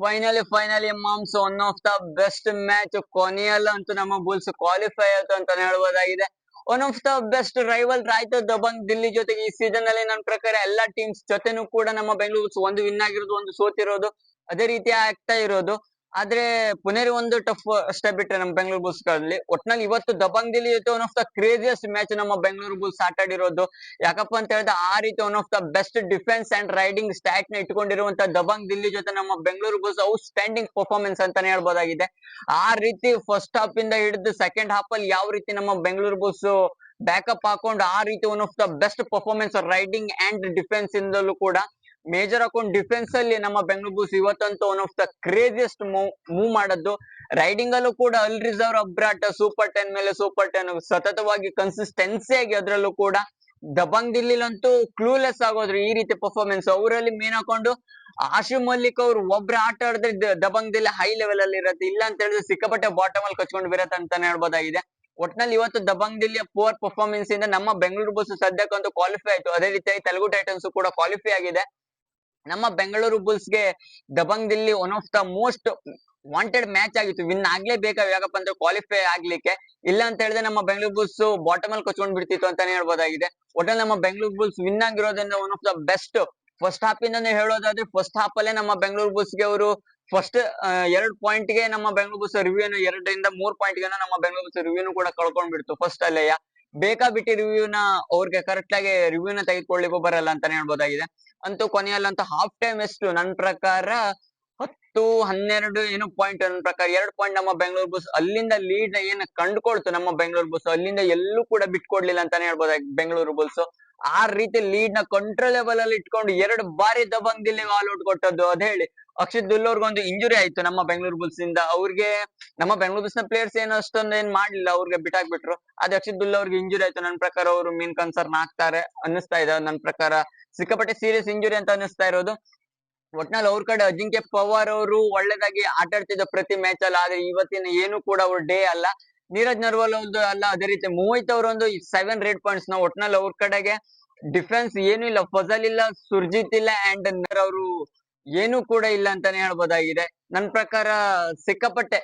Finally finally moms one of the best match ಕೊನೆಯಲ್ಲ ಅಂತೂ ನಮ್ಮ Bulls qualify ಆಯ್ತು ಅಂತಾನೆ ಹೇಳ್ಬೋದಾಗಿದೆ. One of the best rival ರಾಯ್ತು Dabang Delhi ಜೊತೆಗೆ ಈ ಸೀಸನ್ ಅಲ್ಲಿ ನನ್ನ ಪ್ರಕಾರ ಎಲ್ಲಾ ಟೀಮ್ಸ್ ಜೊತೆನೂ ಕೂಡ ನಮ್ಮ ಬೆಂಗಳೂರು ಒಂದು ವಿನ್ ಆಗಿರೋದು, ಒಂದು ಸೋತಿರೋದು, ಅದೇ ರೀತಿ ಆಗ್ತಾ ಇರೋದು. ಆದ್ರೆ ಪುನೇರಿ ಒಂದು ಟಫ್ ಸ್ಟೆಪ್ ಬಿಟ್ರೆ ನಮ್ಮ ಬೆಂಗಳೂರು ಬುಲ್ಸ್ಗಳಲ್ಲಿ. ಒಟ್ನಲ್ಲಿ ಇವತ್ತು ದಬಂಗ್ ದಿಲ್ಲಿ ಜೊತೆ one of the craziest match ನಮ್ಮ ಬೆಂಗಳೂರು ಬುಲ್ಸ್ ಆಟ ಆಡಿರೋದು ಯಾಕಪ್ಪ ಅಂತ ಹೇಳಿದ್ರೆ ಆ ರೀತಿ one of the best defence and raiding ಸ್ಟ್ಯಾಟ್ನ ಇಟ್ಕೊಂಡಿರುವಂತ ದಬಂಗ್ ದಿಲ್ಲಿ ಜೊತೆ ನಮ್ಮ Bengaluru Bulls outstanding performance ಅಂತಾನೆ ಹೇಳ್ಬೋದಾಗಿದೆ. ಆ ರೀತಿ ಫಸ್ಟ್ ಹಾಫ್ ಇಂದ ಹಿಡಿದು ಸೆಕೆಂಡ್ ಹಾಫ್ ಅಲ್ಲಿ ಯಾವ ರೀತಿ ನಮ್ಮ ಬೆಂಗಳೂರು ಬುಲ್ಸ್ ಬ್ಯಾಕಪ್ ಹಾಕೊಂಡು ಆ ರೀತಿ one of the best performance raiding and defence ಇಂದಲೂ ಕೂಡ ಮೇಜರ್ ಅಕೌಂಟ್ ಡಿಫೆನ್ಸ್ ಅಲ್ಲಿ ನಮ್ಮ Bengaluru Bulls ಇವತ್ತಂತೂ one of the craziest move ಮಾಡದ್ದು. ರೈಡಿಂಗ್ ಅಲ್ಲೂ ಕೂಡ ಅಲ್ ರಿಸರ್ವ್ ಅಬ್ರಾಟ್ ಸೂಪರ್ ಟೆನ್ ಮೇಲೆ ಸೂಪರ್ ಟೆನ್ ಸತತವಾಗಿ ಕನ್ಸಿಸ್ಟೆನ್ಸಿ ಆಗಿ ಅದರಲ್ಲೂ ಕೂಡ ದಬಂಗ್ ದಿಲ್ಲಿಲಂತೂ ಕ್ಲೂಲೆಸ್ ಆಗೋದ್ರು ಈ ರೀತಿ ಪರ್ಫಾರ್ಮೆನ್ಸ್ ಅವರಲ್ಲಿ ಮೇನ್ ಹಾಕೊಂಡು ಆಶು ಮಲ್ಲಿಕ್ ಅವ್ರು ಒಬ್ರ ಆಟ ಆಡಿದ್ರೆ ದಬಂಗ್ ದಿಲ್ಲಿ ಹೈ ಲೆವೆಲ್ ಅಲ್ಲಿ ಇರತ್ತೆ. ಇಲ್ಲ ಅಂತ ಹೇಳಿದ್ರೆ ಸಿಕ್ಕಾಪಟ್ಟೆ ಬಾಟಮ್ ಅಲ್ಲಿ ಕಚ್ಕೊಂಡು ಬರತ್ತೆ ಅಂತಾನೆ ಹೇಳ್ಬೋದಾಗಿದೆ. ಒಟ್ನಲ್ಲಿ ಇವತ್ತು ದಬಂಗ್ ದಿಲ್ಲಿಯ ಪುವರ್ ಪರ್ಫಾರ್ಮೆನ್ಸ್ ಇಂದ ನಮ್ಮ ಬೆಂಗಳೂರು ಬಸ್ ಸದ್ಯಕ್ಕಂತೂ ಕ್ವಾಲಿಫೈ ಆಯ್ತು. ಅದೇ ರೀತಿಯಾಗಿ ತೆಲುಗು ಟೈಟನ್ಸ್ ಕೂಡ ಕ್ವಾಲಿಫೈ ಆಗಿದೆ. ನಮ್ಮ Bengaluru ಬುಲ್ಸ್ಗೆ Dabang Delhi one of the most wanted match ಆಗಿತ್ತು. ವಿನ್ ಆಗ್ಲೇಬೇಕಾ? ಯಾಕಪ್ಪ ಅಂದ್ರೆ ಕ್ವಾಲಿಫೈ ಆಗ್ಲಿಕ್ಕೆ. ಇಲ್ಲ ಅಂತ ಹೇಳಿದ್ರೆ ನಮ್ಮ ಬೆಂಗಳೂರು ಬುಲ್ಸ್ ಬಾಟಮ್ ಅಲ್ಲಿ ಕಚ್ಕೊಂಡ್ ಬಿಡ್ತಿತ್ತು ಅಂತಾನೆ ಹೇಳ್ಬೋದಾಗಿದೆ. ಒಟ್ಟಲ್ಲಿ ನಮ್ಮ ಬೆಂಗಳೂರು ಬುಲ್ಸ್ ವಿನ್ ಆಗಿರೋದ್ರಿಂದ one of the best first half ಇಂದಾನೆ ಹೇಳೋದಾದ್ರೆ ಫಸ್ಟ್ ಹಾಫ್ ಅಲ್ಲೇ ನಮ್ಮ ಬೆಂಗಳೂರು ಬುಲ್ಸ್ಗೆ ಅವರು ಫಸ್ಟ್ ಎರಡ್ ಪಾಯಿಂಟ್ಗೆ ನಮ್ಮ ಬೆಂಗಳೂರು ಬುಲ್ಸ್ ರಿವ್ಯೂ ಎರಡರಿಂದ ಮೂರ್ ಪಾಯಿಂಟ್ಗೆ ನಮ್ಮ ಬೆಂಗಳೂರು ಬುಲ್ಸ್ ರಿವ್ಯೂನು ಕೂಡ ಕಳ್ಕೊಂಡ್ ಬಿಡ್ತು ಫಸ್ಟ್ ಅಲ್ಲೇ ಬೇಕಾ ಬಿಟ್ಟಿ ರಿವ್ಯೂನ ಅವ್ರಿಗೆ ಕರೆಕ್ಟ್ ಆಗಿ ರಿವ್ಯೂನ ತೆಗೆದುಕೊಳ್ಳಿಕ್ಕೂ ಬರಲ್ಲ ಅಂತಾನೆ ಹೇಳ್ಬೋದಾಗಿದೆ. ಅಂತೂ ಕೊನೆಯಲ್ಲಂತೂ ಹಾಫ್ ಟೈಮ್ ಎಷ್ಟು? ನನ್ನ ಪ್ರಕಾರ ಹತ್ತು, ಹನ್ನೆರಡು, ಏನು ಪಾಯಿಂಟ್ ನನ್ನ ಪ್ರಕಾರ ಎರಡು ಪಾಯಿಂಟ್ ನಮ್ಮ ಬೆಂಗಳೂರು ಬಸ್ ಅಲ್ಲಿಂದ ಲೀಡ್ ಏನ್ ಕಂಡುಕೊಳ್ತು ನಮ್ಮ ಬೆಂಗಳೂರು ಬಸ್ ಅಲ್ಲಿಂದ ಎಲ್ಲೂ ಕೂಡ ಬಿಟ್ಕೊಡ್ಲಿಲ್ಲ ಅಂತಾನೆ ಹೇಳ್ಬೋದು ಬೆಂಗಳೂರು ಬುಲ್ಸ್ ಆ ರೀತಿ ಲೀಡ್ನ ಕಂಟ್ರೋಲೇಬಲ್ ಅಲ್ಲಿ ಇಟ್ಕೊಂಡು ಎರಡು ಬಾರಿ ದಬಂಗ್ ದಿಲ್ಲಿ ಆಲ್ ಔಟ್ ಕೊಟ್ಟದ್ದು. ಅದ್ ಹೇಳಿ. ಅಕ್ಷಿತ್ ಅವ್ರಿಗೊಂದು ಇಂಜುರಿ ಆಯ್ತು ನಮ್ಮ ಬೆಂಗಳೂರು ಬುಲ್ಸ್ ಇಂದ. ಅವ್ರಿಗೆ ನಮ್ಮ ಬೆಂಗಳೂರು ಬುಲ್ಸ್ನ ಪ್ಲೇಯರ್ಸ್ ಏನು ಅಷ್ಟೊಂದು ಏನ್ ಮಾಡ್ಲಿಲ್ಲ. ಅವ್ರಿಗೆ ಬಿಟ್ಟಾಕ್ಬಿಟ್ರು. ಅದೇ ಅಕ್ಷಿತ್ ದುಲ್ ಅವ್ರಿಗೆ ಇಂಜುರಿ ಆಯ್ತು. ನನ್ನ ಪ್ರಕಾರ ಅವರು ಮೀನ್ ಕನ್ಸರ್ನ್ ಆಗ್ತಾರೆ ಅನ್ನಿಸ್ತಾ ಇದೆ. ನನ್ನ ಪ್ರಕಾರ ಸಿಕ್ಕಾಪಟ್ಟೆ ಸೀರಿಯಸ್ ಇಂಜುರಿ ಅಂತ ಅನ್ನಿಸ್ತಾ ಇರೋದು. ಒಟ್ನಲ್ಲಿ ಅವ್ರ ಕಡೆ ಅಜಿಂಕ್ಯ ಪವಾರ್ ಅವರು ಒಳ್ಳೇದಾಗಿ ಆಟ ಪ್ರತಿ ಮ್ಯಾಚ್ ಅಲ್ಲಿ, ಆದ್ರೆ ಇವತ್ತಿನ ಏನು ಕೂಡ ಅವ್ರ ಡೇ ಅಲ್ಲ. ನೀರಜ್ ನರ್ವಾಲ್ ಒಂದು ಅಲ್ಲ, ಅದೇ ರೀತಿ ಮೋಹಿತ್ ಅವರೊಂದು ಸೆವೆನ್ ರೇಟ್ ಪಾಯಿಂಟ್ಸ್ನ ಒಟ್ನಲ್ಲಿ ಅವ್ರ ಕಡೆಗೆ ಡಿಫೆನ್ಸ್ ಏನು ಇಲ್ಲ ಫಜಲ್ ಇಲ್ಲ, ಸುರ್ಜಿತ್ ಇಲ್ಲ ಅಂಡ್ ಅವರು ಏನು ಕೂಡ ಇಲ್ಲ ಅಂತಾನೆ ಹೇಳ್ಬೋದಾಗಿದೆ. ನನ್ ಪ್ರಕಾರ ಸಿಕ್ಕಾಪಟ್ಟೆ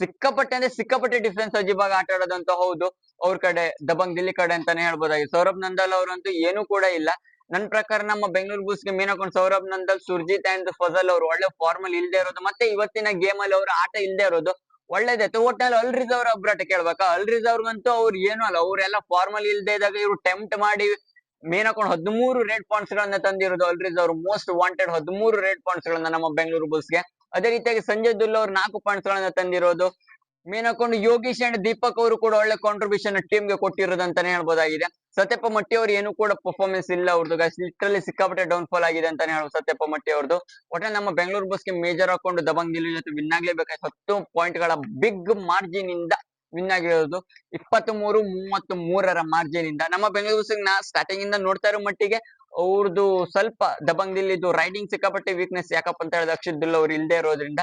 ಸಿಕ್ಕಾಪಟ್ಟೆ ಅಂದ್ರೆ ಸಿಕ್ಕಾಪಟ್ಟೆ ಡಿಫೆನ್ಸ್ ಅಜಿಬಾಗ ಆಟ ಆಡೋದಂತ ಹೌದು. ಅವ್ರ ಕಡೆ, ದಬಂಗ್ ದಿಲ್ಲಿ ಕಡೆ ಅಂತಾನೆ ಹೇಳ್ಬೋದಾಗಿದೆ. ಸೌರಭ್ ನಂದಲ್ ಅವರಂತೂ ಏನು ಕೂಡ ಇಲ್ಲ. ನನ್ ಪ್ರಕಾರ ನಮ್ಮ ಬೆಂಗಳೂರು ಬುಲ್ಸ್ಗೆ ಮೇನ್ ಹಾಕೊಂಡು ಸೌರಭ್ ನಂದಲ್, ಸುರ್ಜಿತ್ ಅಂಡ್ ಫಜಲ್ ಅವರು ಒಳ್ಳೆ ಫಾರ್ಮ್ ಅಲ್ಲಿ ಇಲ್ದೇ ಇರೋದು ಮತ್ತೆ ಇವತ್ತಿನ ಗೇಮ್ ಅಲ್ಲಿ ಅವ್ರ ಆಟ ಇಲ್ದೇ ಇರೋದು ಒಳ್ಳೇದಾಯ್ತು ಒಟ್ಟಲ್ಲಿ ಅಲ್ ರಿಸರ್ವ್ ಒಬ್ಬರಾಟ ಕೇಳ್ಬೇಕಾ? ಅಲ್ ರಿಸರ್ವ್ ಅಂತೂ ಅವ್ರು ಏನು ಅಲ್ಲ. ಅವ್ರೆಲ್ಲ ಫಾರ್ಮಲ್ ಇಲ್ದೇ ಇದ್ದಾಗ ಇವ್ರು ಟೆಂಪ್ಟ್ ಮಾಡಿ ಮೇನ್ ಹಾಕೊಂಡು ಹದಿಮೂರು ರೇಟ್ ಪಾಯಿಂಟ್ಸ್ ಗಳನ್ನ ತಂದಿರೋದು ಅಲ್ ರಿಸರ್ವ್. ಮೋಸ್ಟ್ ವಾಂಟೆಡ್ ಹದಿಮೂರು ರೇಡ್ ಪಾಯಿಂಟ್ಸ್ ಗಳನ್ನ ನಮ್ಮ ಬೆಂಗಳೂರು ಬುಲ್ಸ್ಗೆ ಅದೇ ರೀತಿಯಾಗಿ ಸಂಜಯ್ ದುಲ್ ಅವ್ರು ನಾಲ್ಕು ಪಾಯಿಂಟ್ಸ್ ಗಳನ್ನ ತಂದಿರೋದು. ಮೇನ್ ಹಾಕೊಂಡು ಯೋಗೀಶ್ ಅಂಡ್ ದೀಪಕ್ ಅವರು ಕೂಡ ಒಳ್ಳೆ ಕಾಂಟ್ರಿಬ್ಯೂಷನ್ ಟೀಮ್ಗೆ ಕೊಟ್ಟಿರೋದಂತಾನೆ ಹೇಳ್ಬೋದಾಗಿದೆ. ಸತ್ಯಪ್ಪ ಮಟ್ಟಿ ಅವರು ಏನು ಕೂಡ ಪರ್ಫಾರ್ಮೆನ್ಸ್ ಇಲ್ಲ ಅವ್ರದ್ದು ಲಿಟ್ರಲಿ ಸಿಕ್ಕಾಪಟ್ಟೆ ಡೌನ್ ಫಾಲ್ ಆಗಿದೆ ಅಂತಾನೆ ಹೇಳ್ಬೋದು ಸತ್ಯಪ್ಪ ಮಟ್ಟಿ ಅವ್ರದ್ದು ಒಟ್ಟೆ ನಮ್ಮ ಬೆಂಗಳೂರು ಬಸ್ಗೆ ಮೇಜರ್ ಹಾಕೊಂಡು ದಬಂಗ್ ಜೊತೆ ವಿನ್ ಆಗ್ಲೇಬೇಕಾಯ್ತು. ಹತ್ತು ಪಾಯಿಂಟ್ಗಳ ಬಿಗ್ ಮಾರ್ಜಿನ್ ಇಂದ ವಿನ್ ಆಗಿರೋದು. ಇಪ್ಪತ್ತ್ ಮೂರು ಮೂವತ್ತ್ ಮೂರರ ಮಾರ್ಜಿನ್ ಇಂದ. ನಮ್ಮ ಬೆಂಗಳೂರು ಬಸ್ ನಾ ಸ್ಟಾರ್ಟಿಂಗ್ ಇಂದ ನೋಡ್ತಾ ಇರೋ ಮಟ್ಟಿಗೆ ಅವ್ರದ್ದು ಸ್ವಲ್ಪ ದಬಂಗ್ ರೈಡಿಂಗ್ ಸಿಕ್ಕಾಪಟ್ಟೆ ವೀಕ್ನೆಸ್ ಯಾಕಪ್ಪ ಅಂತ ಹೇಳಿದ್ರೆ ಅಕ್ಷಿತ್ ಬಿಲ್ ಅವ್ರು ಇಲ್ದೇ ಇರೋದ್ರಿಂದ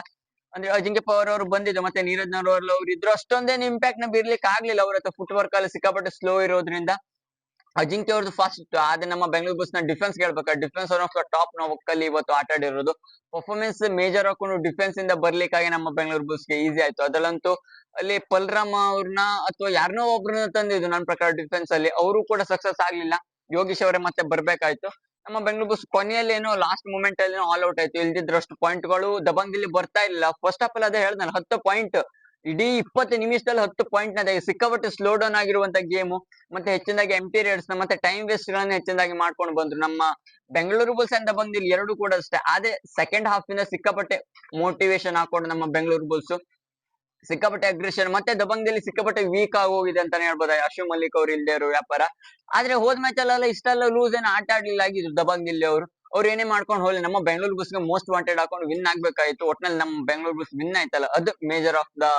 ಅಂದ್ರೆ ಅಜಿಂಕ್ಯ ಪವರ್ ಅವರು ಬಂದಿದ್ದು ಮತ್ತೆ ನೀರಜ್ ನರ್ವಾಲ್ ಅವ್ರು ಇದ್ರು ಅಷ್ಟೊಂದೇನು ಇಂಪ್ಯಾಕ್ಟ್ನ ಬೀರ್ಲಿಕ್ಕೆ ಆಗ್ಲಿಲ್ಲ ಅವ್ರ ಹತ್ರ. ಫುಟ್ ವರ್ಕ್ ಅಲ್ಲಿ ಸಿಕ್ಕಾಪಟ್ಟೆ ಸ್ಲೋ ಇರೋದ್ರಿಂದ. ಅಜಿಂಕ್ಯ ಅವ್ರದ್ದು ಫಾಸ್ಟ್ ಆದ್ರೆ ನಮ್ಮ ಬೆಂಗಳೂರು ಬಸ್ನ ಡಿಫೆನ್ಸ್ ಹೇಳ್ಬೇಕಾ ಡಿಫೆನ್ಸ್ ಒನ್ ಟಾಪ್ನ ಅಲ್ಲಿ ಇವತ್ತು ಆಟ ಆಡಿರೋದು. ಪರ್ಫಾರ್ಮೆನ್ಸ್ ಮೇಜರ್ ಹಾಕೊಂಡು ಡಿಫೆನ್ಸ್ ಇಂದ ಬರ್ಲಿಕ್ಕಾಗಿ ನಮ್ಮ ಬೆಂಗಳೂರು ಬಸ್ಗೆ ಈಸಿ ಆಯ್ತು. ಅದರಲ್ಲಂತೂ ಅಲ್ಲಿ ಪಲ್ರಾಮ್ ಅವ್ರನ್ನ ಅಥವಾ ಯಾರನ್ನೋ ಒಬ್ರನ್ನ ತಂದಿದ್ದು ನನ್ನ ಪ್ರಕಾರ ಡಿಫೆನ್ಸ್ ಅಲ್ಲಿ. ಅವರು ಕೂಡ ಸಕ್ಸಸ್ ಆಗ್ಲಿಲ್ಲ. ಯೋಗೀಶ್ ಅವರೇ ಮತ್ತೆ ಬರ್ಬೇಕಾಯ್ತು. ನಮ್ಮ ಬೆಂಗಳೂರು ಬಸ್ ಕೊನೆಯಲ್ಲಿ ಏನೋ ಲಾಸ್ಟ್ ಮೂಮೆಂಟ್ ಅಲ್ಲಿ ಆಲ್ ಔಟ್ ಆಯ್ತು. ಇಲ್ದಿದ್ರಷ್ಟು ಪಾಯಿಂಟ್ಗಳು ದಬಂಗ್ ಇಲ್ಲಿ ಬರ್ತಾ ಇಲ್ಲ ಫಸ್ಟ್ ಆಫ್ ಆಲ್ ಅದೇ ಹೇಳ್ದಲ್ಲ ಹತ್ತು ಪಾಯಿಂಟ್ ಇಡೀ ಇಪ್ಪತ್ತು ನಿಮಿಷದಲ್ಲಿ ಹತ್ತು ಪಾಯಿಂಟ್ನ ಸಿಕ್ಕಾಪಟ್ಟೆ ಸ್ಲೋ ಡೌನ್ ಆಗಿರುವಂತ ಗೇಮು ಮತ್ತೆ ಹೆಚ್ಚಿನದಾಗಿ ಎಂ ರೇಡ್ಸ್ನ ಮತ್ತೆ ಟೈಮ್ ವೇಸ್ಟ್ ಗಳನ್ನ ಹೆಚ್ಚಿನದಾಗಿ ಮಾಡ್ಕೊಂಡು ಬಂದ್ರು. ನಮ್ಮ ಬೆಂಗಳೂರು ಬುಲ್ಸ್ ಅಂತ ಬಂದಿಲ್ಲ ಎರಡು ಕೂಡ ಅಷ್ಟೇ. ಅದೇ ಸೆಕೆಂಡ್ ಹಾಫ್ ಇಂದ ಸಿಕ್ಕಾಪಟ್ಟೆ ಮೋಟಿವೇಶನ್ ಹಾಕೊಂಡು ನಮ್ಮ ಬೆಂಗಳೂರು ಬುಲ್ಸ್ ಸಿಕ್ಕಾಪಟ್ಟೆ ಅಗ್ರೆಷನ್ ಮತ್ತೆ ದಬಂಗದಲ್ಲಿ ಸಿಕ್ಕಾಪಟ್ಟೆ ವೀಕ್ ಆಗಿ ಹೋಗಿದೆ ಅಂತಾನೆ ಹೇಳ್ಬೋದು? ಅಶ್ವಿನ್ ಮಲ್ಲಿಕ್ ಅವ್ರು ಇಲ್ದೇ ಇರೋ ವ್ಯಾಪಾರ. ಆದ್ರೆ ಹೋದ್ ಮ್ಯಾಚ್ ಅಲ್ಲೆಲ್ಲ ಇಷ್ಟೆಲ್ಲ ಲೂಸ್ ಏನ್ ಆಟ ಆಡ್ಲಿಲ್ಲ ಆಗಿದ್ರು ದಬಂಗಿಲ್ಲಿ ಅವರು. ಅವ್ರು ಏನೇ ಮಾಡ್ಕೊಂಡು ಹೋಗ್ಲಿ, ನಮ್ಮ ಬೆಂಗಳೂರು ಬುಸ್ಗೆ ಮೋಸ್ಟ್ ವಾಂಟೆಡ್ ಹಾಕೊಂಡು ವಿನ್ ಆಗ್ಬೇಕಾಯ್ತು. ಒಟ್ನಲ್ಲಿ ನಮ್ಮ ಬೆಂಗಳೂರು ಬುಸ್ ವಿನ್ ಆಯ್ತಲ್ಲ, ಅದು ಮೇಜರ್ ಆಫ್ ದ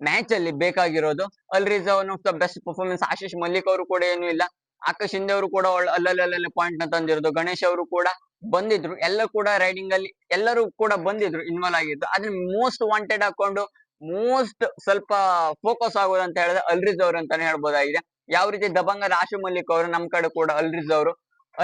ಮ್ಯಾಚ್ ಅಲ್ಲಿ ಬೇಕಾಗಿರೋದು. ಅಲ್ ರೀಸ್ one of the best performance Ashish Malik ಅವರು ಕೂಡ ಏನು ಇಲ್ಲ. ಆಕಾಶ್ ಹಿಂದೆ ಅವರು ಕೂಡ ಒಳ್ಳೆ ಅಲ್ಲಲ್ಲಲ್ಲಿ ಪಾಯಿಂಟ್ನ ತಂದಿರೋದು. ಗಣೇಶ್ ಅವರು ಕೂಡ ಬಂದಿದ್ರು. ಎಲ್ಲ ಕೂಡ ರೈಡಿಂಗ್ ಅಲ್ಲಿ ಎಲ್ಲರೂ ಕೂಡ ಬಂದಿದ್ರು ಇನ್ವಾಲ್ವ್ ಆಗಿದ್ರು ಆದ್ರೆ ಮೋಸ್ಟ್ ವಾಂಟೆಡ್ ಹಾಕೊಂಡು ಮೋಸ್ಟ್ ಸ್ವಲ್ಪ ಫೋಕಸ್ ಆಗೋದು ಅಂತ ಹೇಳಿದ್ರೆ ಅಲ್ರಿಜ್ ಅವರು ಅಂತಾನೆ ಹೇಳ್ಬೋದಾಗಿದೆ. ಯಾವ ರೀತಿ ದಬಂಗ ರಾಶಿ ಮಲ್ಲಿಕ್ ಅವರು ನಮ್ ಕಡೆ ಕೂಡ ಅಲ್ರಿಜ್ ಅವರು.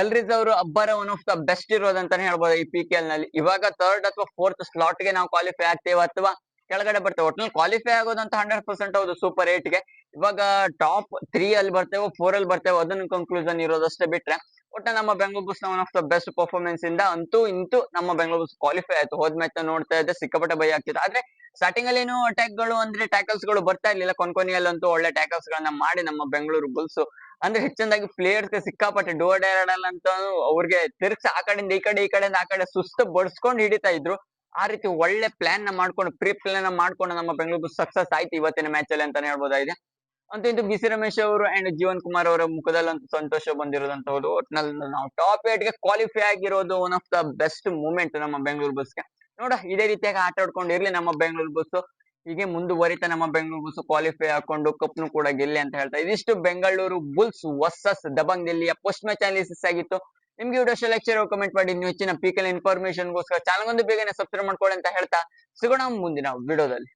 ಅಲ್ರಿಜ್ ಅವರು ಅಬ್ಬರ ಒನ್ ಆಫ್ ದ ಬೆಸ್ಟ್ ಇರೋದಂತಾನೆ ಹೇಳ್ಬೋದು ಈ ಪಿ ಕೆ ಎಲ್ನಲ್ಲಿ. ಇವಾಗ ಥರ್ಡ್ ಅಥವಾ ಫೋರ್ತ್ ಸ್ಲಾಟ್ಗೆ ನಾವು ಕ್ವಾಲಿಫೈ ಆಗ್ತೇವೆ ಅಥವಾ ಕೆಳಗಡೆ ಬರ್ತೇವೆ. ಒಟ್ನಲ್ಲಿ ಕ್ವಾಲಿಫೈ ಆಗೋದಂತ ಹಂಡ್ರೆಡ್ ಪರ್ಸೆಂಟ್ ಹೌದು ಸೂಪರ್ ಏಟ್ಗೆ. ಇವಾಗ ಟಾಪ್ ತ್ರೀ ಅಲ್ಲಿ ಬರ್ತೇವೆ ಫೋರ್ ಅಲ್ಲಿ ಬರ್ತೇವೆ, ಅದನ್ನ ಕನ್ಕ್ಲೂಷನ್ ಇರೋದಷ್ಟೇ ಬಿಟ್ರೆ ಒಟ್ಟ ನಮ್ಮ Bengaluru bulls one of the best performance ಇಂದ ಅಂತೂ ಇಂತೂ ನಮ್ಮ ಬೆಂಗಳೂರು ಬುಲ್ಸ್ ಕ್ವಾಲಿಫೈ ಆಯ್ತು. ಹೋದ್ ಮ್ಯಾಚ್ ನೋಡ್ತಾ ಇದ್ದೆ, ಸಿಕ್ಕಾಪಟ್ಟೆ ಭಯ ಆಗ್ತಿತ್ತು. ಆದ್ರೆ ಸ್ಟಾರ್ಟಿಂಗ್ ಅಲ್ಲಿ ಏನು ಅಟ್ಯಾಕ್ಗಳು ಅಂದ್ರೆ ಟ್ಯಾಕಲ್ಸ್ಗಳು ಬರ್ತಾ ಇರ್ಲಿಲ್ಲ. ಕೊನ್ಕೊನಿಯಲ್ಲಂತೂ ಒಳ್ಳೆ ಟ್ಯಾಕಲ್ಸ್ ಗಳನ್ನ ಮಾಡಿ ನಮ್ಮ ಬೆಂಗಳೂರು ಬುಲ್ಸ್ ಅಂದ್ರೆ ಹೆಚ್ಚಿನದಾಗಿ ಪ್ಲೇಯರ್ಸ್ ಸಿಕ್ಕಾಪಟ್ಟೆ ಡೋರ್ ಡೈರಡಲ್ ಅಂತ ಅವ್ರಿಗೆ ತಿರ್ಗ್ಸಿ ಆ ಕಡೆಯಿಂದ ಈ ಕಡೆ, ಈ ಕಡೆಯಿಂದ ಆ ಕಡೆ ಸುಸ್ತು ಬಡ್ಸ್ಕೊಂಡು ಹಿಡಿತಾ ಇದ್ರು. ಆ ರೀತಿ ಒಳ್ಳೆ ಪ್ಲಾನ್ನ ಮಾಡ್ಕೊಂಡು ಪ್ರೀ ಪ್ಲಾನ್ನ ಮಾಡ್ಕೊಂಡು ನಮ್ಮ ಬೆಂಗಳೂರು ಸಕ್ಸಸ್ ಆಯ್ತು ಇವತ್ತಿನ ಮ್ಯಾಚ್ ಅಲ್ಲಿ ಅಂತಾನೆ ಹೇಳ್ಬೋದಾಗಿದೆ. ಅಂತೂ ಇಂತೂ ಬಿ ಸಿ ರಮೇಶ್ ಅವರು ಅಂಡ್ ಜೀವನ್ ಕುಮಾರ್ ಅವರ ಮುಖದಲ್ಲಿ ಅಂತ ಸಂತೋಷ ಬಂದಿರೋದಂತಹದ್ದು ಒಟ್ನಲ್ಲಿ ನಾವು ಟಾಪ್ ಏಟ್ಗೆ ಕ್ವಾಲಿಫೈ ಆಗಿರೋದು one of the best moment ನಮ್ಮ ಬೆಂಗಳೂರು ಬಸ್ಗೆ ನೋಡ, ಇದೇ ರೀತಿಯಾಗಿ ಆಟ ಆಡ್ಕೊಂಡು ಇರ್ಲಿ ನಮ್ಮ ಬೆಂಗಳೂರು ಬಸ್ ಹೀಗೆ ಮುಂದುವರಿತ ನಮ್ಮ ಬೆಂಗಳೂರು ಬಸ್ ಕ್ವಾಲಿಫೈ ಹಾಕೊಂಡು ಕಪ್ನು ಕೂಡ ಗೆಲ್ಲಿ ಅಂತ ಹೇಳ್ತಾ ಇದಿಷ್ಟು ಬೆಂಗಳೂರು ಬುಲ್ಸ್ ವರ್ಸಸ್ ದಬಂಗ್ ದಿಲ್ಲಿಯ ಪೋಸ್ಟ್ ಮ್ಯಾಚ್ ಅನಾಲಿಸಿಸ್ ಆಗಿತ್ತು. ನಿಮ್ಗೆ ವಿಡಿಯೋ ಲೆಕ್ಚರ್ ಕಮೆಂಟ್ ಮಾಡಿ ನೀವು ಹೆಚ್ಚಿನ ಪೀಕಲ್ ಇನ್ಫಾರ್ಮೇಶನ್ ಗೋಸ್ಕರ ಚಾನಲ್ ಒಂದು ಬೇಗನೆ ಸಬ್ಸ್ಕ್ರೈಬ್ ಮಾಡ್ಕೊಳ್ಳಿ ಅಂತ ಹೇಳ್ತಾ ಸಿಗೋಣ ಮುಂದಿನ ವಿಡಿಯೋದಲ್ಲಿ.